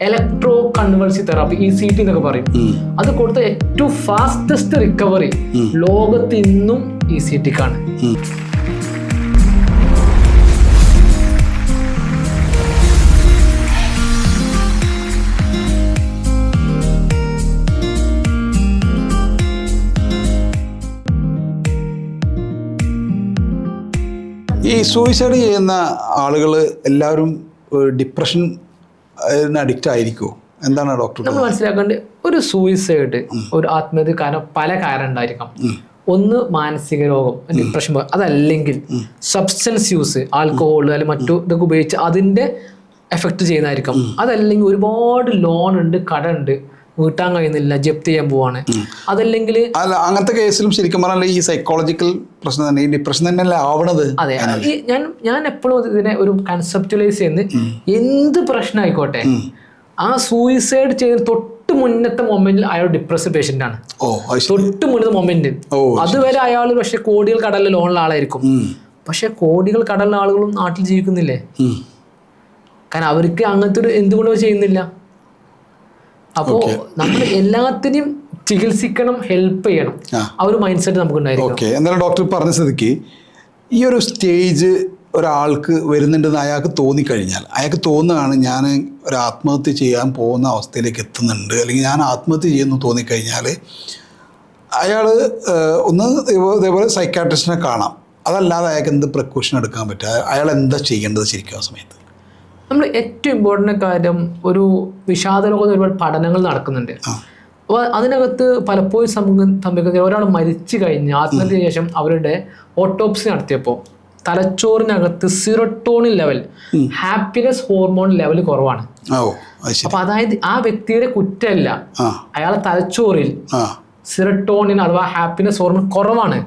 Electro convulsive therapy E C T എന്നൊക്കെ പറയും. അത് കൊടുത്ത ഏറ്റവും ഫാസ്റ്റസ്റ്റ് റിക്കവറി ലോകത്ത് ഇന്നും ഇ സി ടിക്കാണ് ഈ സൂയിസൈഡ് ചെയ്യുന്ന ആളുകൾ എല്ലാവരും ഡിപ്രഷൻ അഡിക്റ്റ് ആയിരിക്കുമോ എന്താണ് ഡോക്ടർ നമ്മൾ മനസ്സിലാക്കേണ്ടത് ഒരു സൂയിസൈഡ് ഒരു ആത്മഹത്യ കാരണം പല കാരണം ഉണ്ടായിരിക്കാം. ഒന്ന് മാനസിക രോഗം ഡിപ്രഷൻ അതല്ലെങ്കിൽ സബ്സ്റ്റൻസ് യൂസ് ആൽക്കഹോൾ അല്ലെങ്കിൽ മറ്റു ഇതൊക്കെ ഉപയോഗിച്ച് അതിന്റെ എഫക്ട് ചെയ്യുന്നതായിരിക്കും. അതല്ലെങ്കിൽ ഒരുപാട് ലോൺ ഉണ്ട് കട ഉണ്ട്. വീട്ടാൻ കഴിയുന്നില്ല ജപ്തി ചെയ്യാൻ പോവാണ്. അതല്ലെങ്കിൽ അല്ല അങ്ങനത്തെ കേസിലും ശരിക്കും പറഞ്ഞാൽ ഈ സൈക്കോളജിക്കൽ പ്രശ്നം തന്നെ ഈ ഡിപ്രഷൻ തന്നെയല്ലേ ആവണത്? അതെ ഈ ഞാൻ ഞാൻ എപ്പോഴും ഇതിനെ ഒരു കൺസെപ്റ്റലൈസ് ചെയ്യുന്നത് എന്ത് പ്രശ്നം ആയിക്കോട്ടെ ആ സൂയിസൈഡ് ചെയ്ത് തൊട്ട് മുന്നത്തെ മൊമെന്റിൽ അയാൾ ഡിപ്രസ് പേഷ്യന്റ് ആണ്. തൊട്ട് മുന്നത്തെ മൊമെന്റ് അതുവരെ അയാൾ പക്ഷെ കോടികൾ കടലിൽ ലോണുള്ള ആളായിരിക്കും. പക്ഷെ കോടികൾ കടലിലെ ആളുകളും നാട്ടിൽ ജീവിക്കുന്നില്ലേ? കാരണം അവർക്ക് അങ്ങനത്തെ ഒരു എന്തുകൊണ്ടോ ചെയ്യുന്നില്ല. അപ്പോ നമ്മൾ എല്ലാത്തിനും ചികിത്സിക്കണം ഹെൽപ്പ് ചെയ്യണം. ആ. ഒരു മൈൻഡ് സെറ്റ് നമുക്ക് ഉണ്ടായിരിക്കണം ഓക്കെ എന്നാലും ഡോക്ടർ പറഞ്ഞ സ്ഥിതിക്ക് ഈ ഒരു സ്റ്റേജ് ഒരാൾക്ക് വരുന്നുണ്ടെന്ന് അയാൾക്ക് തോന്നിക്കഴിഞ്ഞാൽ അയാൾക്ക് തോന്നുകയാണ് ഞാൻ ഒരു ആത്മഹത്യ ചെയ്യാൻ പോകുന്ന അവസ്ഥയിലേക്ക് എത്തുന്നുണ്ട് അല്ലെങ്കിൽ ഞാൻ ആത്മഹത്യ ചെയ്യുന്നു തോന്നിക്കഴിഞ്ഞാൽ അയാൾ ഒന്ന് ഇതേപോലെ സൈക്കാട്രിസ്റ്റിനെ കാണാം. അതല്ലാതെ അയാൾക്ക് എന്ത് പ്രിക്കോഷൻ എടുക്കാൻ പറ്റുക? അയാൾ എന്താ ചെയ്യേണ്ടത് ശരിക്കും ആ സമയത്ത്? നമ്മൾ ഏറ്റവും ഇമ്പോർട്ടന്റ് കാര്യം ഒരു വിഷാദ ലോകത്ത് ഒരുപാട് പഠനങ്ങൾ നടക്കുന്നുണ്ട്. അപ്പോൾ അതിനകത്ത് പലപ്പോഴും സംഭവിക്കുന്ന ഒരാൾ മരിച്ചു കഴിഞ്ഞ് ആത്മഹത്യ ശേഷം അവരുടെ ഓട്ടോപ്സി നടത്തിയപ്പോൾ തലച്ചോറിനകത്ത് serotonin level happiness hormone level കുറവാണ്. അപ്പൊ അതായത് ആ വ്യക്തിയുടെ കുറ്റമല്ല അയാളെ തലച്ചോറിൽ സിറട്ടോണിൻ അഥവാ ഹാപ്പിനെസ് ഹോർമോൺ കുറവാണ്.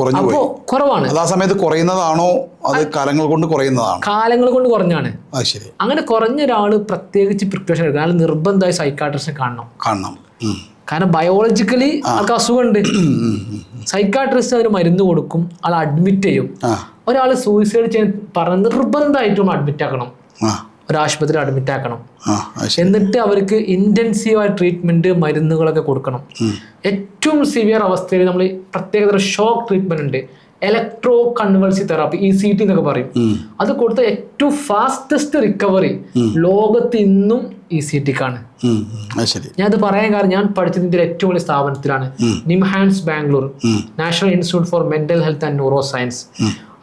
കുറഞ്ഞു അപ്പോൾ കുറവാണ്. അത് ആ സമയത്ത് കുറയുന്നതാണോ? അത് കാലങ്ങൾ കൊണ്ട് കുറയുന്നതാണോ? കാലങ്ങൾ കൊണ്ട് കുറഞ്ഞാണ്. അത് ശരി. അങ്ങനെ കുറഞ്ഞ ഒരാൾ പ്രത്യേകിച്ച് പ്രിക്കോഷൻ എടുക്കുക. അയാൾ നിർബന്ധമായി സൈക്കാട്രിസ്റ്റിനെ കാണണം. കാണണം. കാരണം ബയോളജിക്കലി ആൾക്ക് അസുഖമുണ്ട്. സൈക്കാട്രിസ്റ്റ് അതിന് മരുന്ന് കൊടുക്കും. ആൾ അഡ്മിറ്റ് ചെയ്യും. ഒരാൾ സൂയിസൈഡ് ചെയ്യാൻ പറഞ്ഞ് നിർബന്ധമായിട്ടും അഡ്മിറ്റ് ആക്കണം. ഒരു ആശുപത്രി അഡ്മിറ്റ് ആക്കണം എന്നിട്ട് അവർക്ക് ഇന്റൻസീവായ ട്രീറ്റ്മെന്റ് മരുന്നുകളൊക്കെ കൊടുക്കണം. ഏറ്റവും സിവിയർ അവസ്ഥയിൽ നമ്മൾ പ്രത്യേകതരം ഷോക്ക് ട്രീറ്റ്മെന്റ് ഉണ്ട്. Electro convulsive therapy E C T എന്നൊക്കെ പറയും. അത് കൊടുത്ത ഏറ്റവും ഫാസ്റ്റസ്റ്റ് റിക്കവറി ലോകത്ത് ഇന്നും ഇ സി ടിക്കാണ് ഇത് പറയാൻ കാരണം ഞാൻ പഠിച്ചത് ഇന്ത്യയിലെ ഏറ്റവും വലിയ സ്ഥാപനത്തിലാണ്. NIMHANS Bangalore national institute for mental health and neuro science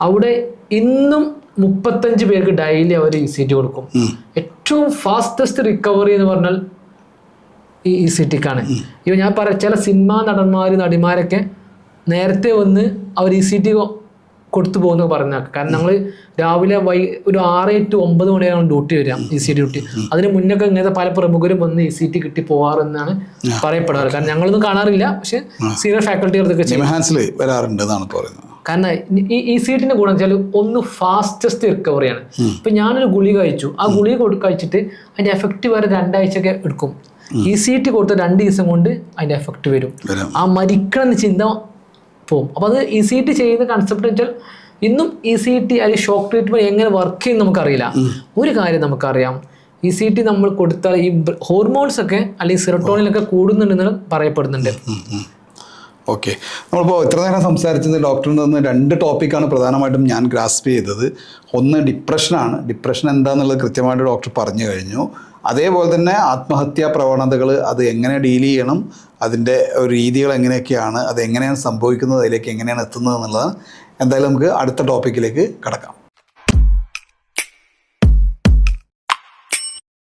അവിടെ ഇന്നും മുപ്പത്തഞ്ച് പേർക്ക് ഡെയിലി അവർ ഇ സി ടി കൊടുക്കും. ഏറ്റവും ഫാസ്റ്റസ്റ്റ് റിക്കവറി എന്ന് പറഞ്ഞാൽ ഈ ഇ സി ടിക്കാണ് ഇവ ഞാൻ പറയാം ചില സിനിമാ നടന്മാർ നടിമാരൊക്കെ നേരത്തെ വന്ന് അവർ ഇ സി ടി കൊടുത്തു പോകുന്ന പറഞ്ഞാൽ കാരണം ഞങ്ങൾ രാവിലെ വൈ ഒരു ആറ് ടു ഒമ്പത് മണിയാണ് ഡ്യൂട്ടി വരിക ഇ സി ടി ഡ്യൂട്ടി അതിന് മുന്നൊക്കെ ഇങ്ങനത്തെ പല പ്രമുഖരും വന്ന് ഇ സി ടി കിട്ടി പോകാറെന്നാണ് പറയപ്പെടാറ്. കാരണം ഞങ്ങളൊന്നും കാണാറില്ല പക്ഷെ സീനിയർ ഫാക്കൽറ്റി ഫാക്കൽറ്റികൾക്കൊക്കെ ചെയ്യും. വരാറുണ്ട് എന്നാണ് പറയുന്നത്. കാരണം ഈ ഈ സീറ്റിന്റെ ഗുണം വെച്ചാൽ ഒന്ന് ഫാസ്റ്റസ്റ്റ് റിക്കവറിയാണ് ഇപ്പൊ ഞാനൊരു ഗുളിക കഴിച്ചു. ആ ഗുളിക കൊടു കഴിച്ചിട്ട് അതിന്റെ എഫക്റ്റ് വരെ രണ്ടാഴ്ചയൊക്കെ എടുക്കും. ഈ സീറ്റ് കൊടുത്ത രണ്ട് ദിവസം കൊണ്ട് അതിന്റെ എഫക്റ്റ് വരും. വരാം. ആ മരിക്കണം എന്ന ചിന്ത പോകും. അപ്പൊ അത് ഈ സീറ്റ് ചെയ്യുന്ന കൺസെപ്റ്റ് വെച്ചാൽ ഇന്നും ഈ സി ടി അല്ലെങ്കിൽ ഷോക്ക് ട്രീറ്റ്മെന്റ് എങ്ങനെ വർക്ക് ചെയ്യുന്ന നമുക്കറിയില്ല. ഒരു കാര്യം നമുക്കറിയാം. ഈ സി ടി നമ്മൾ കൊടുത്താൽ ഈ ഹോർമോൺസ് ഒക്കെ അല്ലെങ്കിൽ സിറട്ടോണിലൊക്കെ കൂടുന്നുണ്ടെന്ന് പറയപ്പെടുന്നുണ്ട്. ഓക്കെ നമ്മളിപ്പോൾ ഇത്ര നേരം സംസാരിച്ചത് ഡോക്ടറിൽ നിന്ന് രണ്ട് ടോപ്പിക്കാണ് പ്രധാനമായിട്ടും ഞാൻ ഗ്രാസ്പ് ചെയ്തത്. ഒന്ന് ഡിപ്രഷനാണ് ഡിപ്രഷൻ എന്താണെന്നുള്ളത് കൃത്യമായിട്ട് ഡോക്ടർ പറഞ്ഞു കഴിഞ്ഞു. അതേപോലെ തന്നെ ആത്മഹത്യാ പ്രവണതകൾ അത് എങ്ങനെ ഡീൽ ചെയ്യണം? അതിന്റെ രീതികൾ എങ്ങനെയൊക്കെയാണ്? അത് എങ്ങനെയാണ് സംഭവിക്കുന്നത്? അതിലേക്ക് എങ്ങനെയാണ് എത്തുന്നത് എന്നുള്ളതാണ്. എന്തായാലും നമുക്ക് അടുത്ത ടോപ്പിക്കിലേക്ക് കടക്കാം.